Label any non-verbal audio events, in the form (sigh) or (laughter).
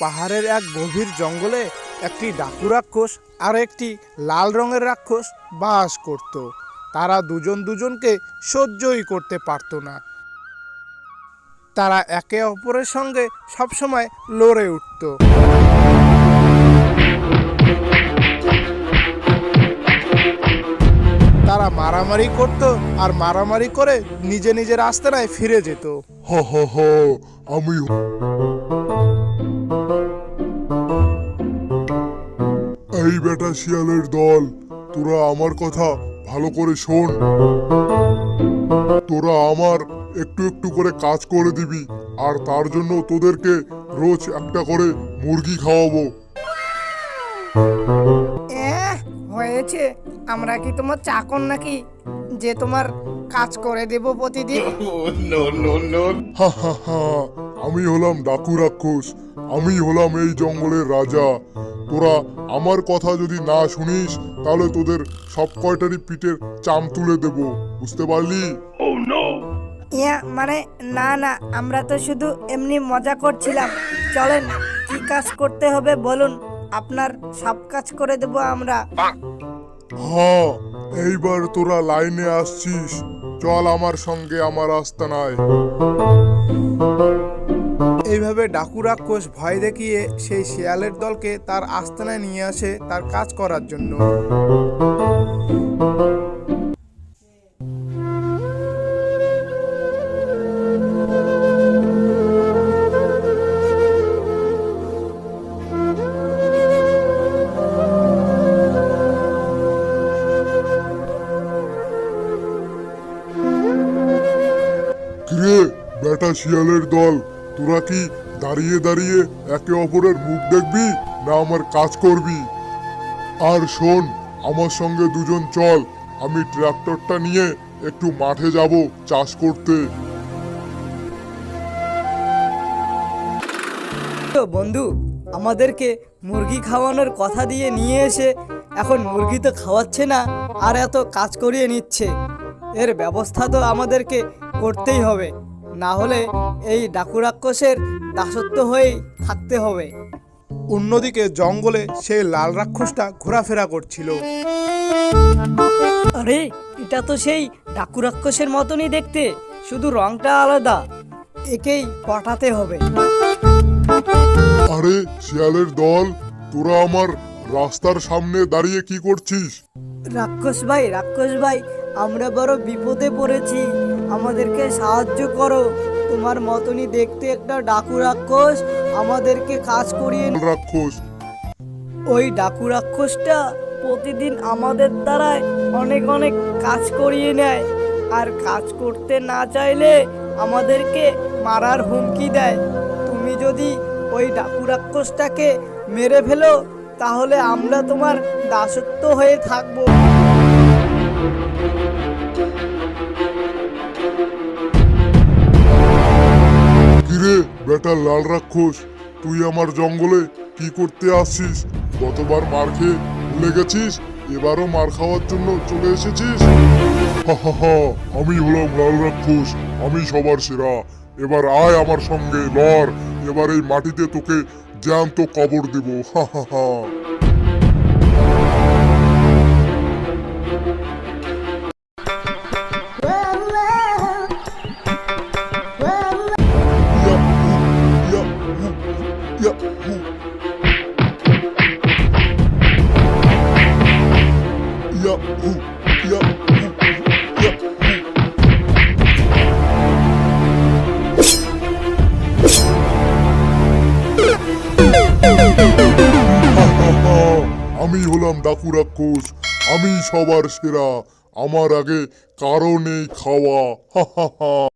পাহাড়ের এক গভীর জঙ্গলে একটি ডাকু রাক্ষস আর একটি লাল রঙের রাক্ষস বাস করত। তারা দুজন দুজনকে সহ্যই করতে পারত না। তারা একে অপরের সঙ্গে সবসময় লড়ে উঠত। তারা মারামারি করত আর মারামারি করে নিজে নিজের আস্তানায় ফিরে যেত। হা হা হা আমি এই বেটা শিয়ালের দল তোরা আমার কথা ভালো করে শোন। তোরা আমার একটু একটু করে কাজ করে দিবি আর তার জন্য তোদেরকে রোজ একটা করে মুরগি খাওয়াবো। হয়েছে। আমরা কি তোমার চাকর নাকি? যে তোমার কাজ করে দেব প্রতিদিন। (laughs) আমি হলাম ডাকু রাক্ষস আমি হলাম এই জঙ্গলের রাজা। তোরা আমার কথা যদি না শুনিস তাহলে তোদের সব কয়টারই পিঠের চাম তুলে দেব। বুঝতে পারলি? ইয়া মানে না না আমরা তো শুধু এমনি মজা করছিলাম। চলেন কি কাজ করতে হবে বলুন আপনার সব কাজ করে দেব আমরা। হ্যাঁ এইবার তোরা লাইনে আসছিস। চল আমার সঙ্গে আমার আস্তানায়। এইভাবে ডাকু রাক্ষস ভয় দেখিয়ে সেই শিয়ালের দলকে তার আস্তানায় নিয়ে আসে তার কাজ করার জন্য। বেটা শিয়ালের দল? তোরা কি দাঁড়িয়ে দাঁড়িয়ে একে অপরের মুখ দেখবি না আমার কাজ করবি? আর শোন, আমার সঙ্গে দুজন চল, আমি ট্রাক্টরটা নিয়ে একটু মাঠে যাব চাষ করতে। বন্ধু, আমাদেরকে মুরগি খাওয়ানোর কথা দিয়ে নিয়ে এসে এখন মুরগি তো খাওয়াচ্ছে না, আর এত কাজ করিয়ে নিচ্ছে। এর ব্যবস্থা তো আমাদেরকে করতেই হবে। না হলে এই ডাকু রাক্ষসের দাসত্ব হয়ে থাকতে হবে। অন্যদিকে জঙ্গলে সেই লাল রাক্ষসটা ঘোরাফেরা করছিল। আরে এটা তো সেই ডাকু রাক্ষসের মতনই দেখতে। শুধু রংটা আলাদা। একেই পটাতে হবে। আরে শিয়ালের দল তোরা আমার রাস্তার সামনে দাঁড়িয়ে কি করছিস? রাক্ষস ভাই রাক্ষস ভাই আমরা বড় বিপদে পড়েছি। আমাদেরকে সাহায্য করো। তোমার মতনই দেখতে একটা ডাকু রাক্ষস আমাদেরকে কাজ করিয়ে রাক্ষস। ওই ডাকু রাক্ষসটা প্রতিদিন আমাদের দ্বারায় অনেক অনেক কাজ করিয়ে নেয়। আর কাজ করতে না চাইলে আমাদেরকে মারার হুমকি দেয়। তুমি যদি ওই ডাকু রাক্ষসটাকে মেরে ফেলো তাহলে আমরা তোমার দাসত্ব হয়ে থাকব। বেটা লাল রাক্ষস। তুই আমার জঙ্গলে কি করতে আসছিস? গতবার মার খেয়ে ভুলে গেছিস? এবারও মার খাওয়ার জন্য চলে এসেছিস? আমি হলাম লাল রাক্ষস, আমি সবার সেরা। এবার আয় আমার সঙ্গে, লড়। এবার এই মাটিতে তোকে জ্যান্ত কবর দেব। হা হা হা। Ooh। আমি হলাম ডাকু রাক্ষস আমি সবার সেরা আমার আগে কারণে খাওয়া হা হা হা